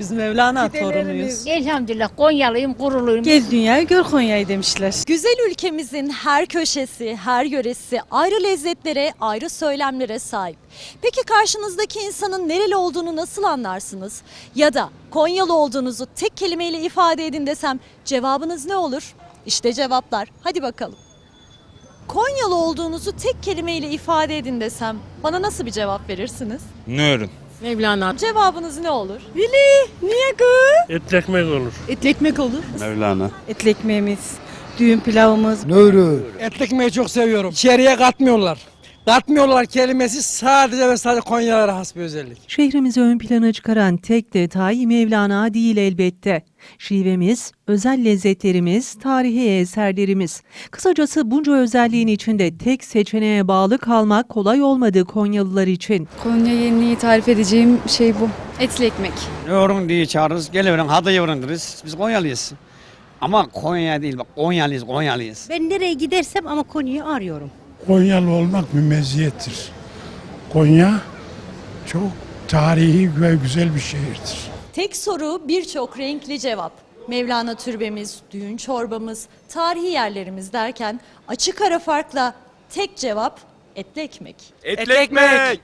Biz Mevlana torunuyuz. Elhamdülillah Konyalıyım, gururluyum. Gez dünyayı gör Konya'yı demişler. Güzel ülkemizin her köşesi, her yöresi ayrı lezzetlere, ayrı söylemlere sahip. Peki karşınızdaki insanın nereli olduğunu nasıl anlarsınız? Ya da Konyalı olduğunuzu tek kelimeyle ifade edin desem cevabınız ne olur? İşte cevaplar. Hadi bakalım. Konyalı olduğunuzu tek kelimeyle ifade edin desem bana nasıl bir cevap verirsiniz? Nörün. Mevlana. Cevabınız ne olur? Niye kız? Etli ekmek olur. Etli ekmek olur. Mevlana. Etli ekmeğimiz, düğün pilavımız. Nöro. Et ekmeği çok seviyorum. İçeriye katmıyorlar. Katmıyorlar kelimesi sadece ve sadece Konyalara has bir özellik. Şehrimizi ön plana çıkaran tek detay Mevlana değil elbette. Şivemiz, özel lezzetlerimiz, tarihi eserlerimiz. Kısacası bunca özelliğin içinde tek seçeneğe bağlı kalmak kolay olmadı Konyalılar için. Konya yeniliği tarif edeceğim şey bu. Etli ekmek. Yorun diye çağırırız. Geliverin hadi yorunduruz. Biz Konyalıyız. Ama Konya değil bak Konyalıyız Konyalıyız. Ben nereye gidersem ama Konya'yı arıyorum. Konyalı olmak bir meziyettir. Konya çok tarihi ve güzel bir şehirdir. Tek soru birçok renkli cevap. Mevlana türbemiz, düğün çorbamız, tarihi yerlerimiz derken açık ara farkla tek cevap etli ekmek. Etli ekmek.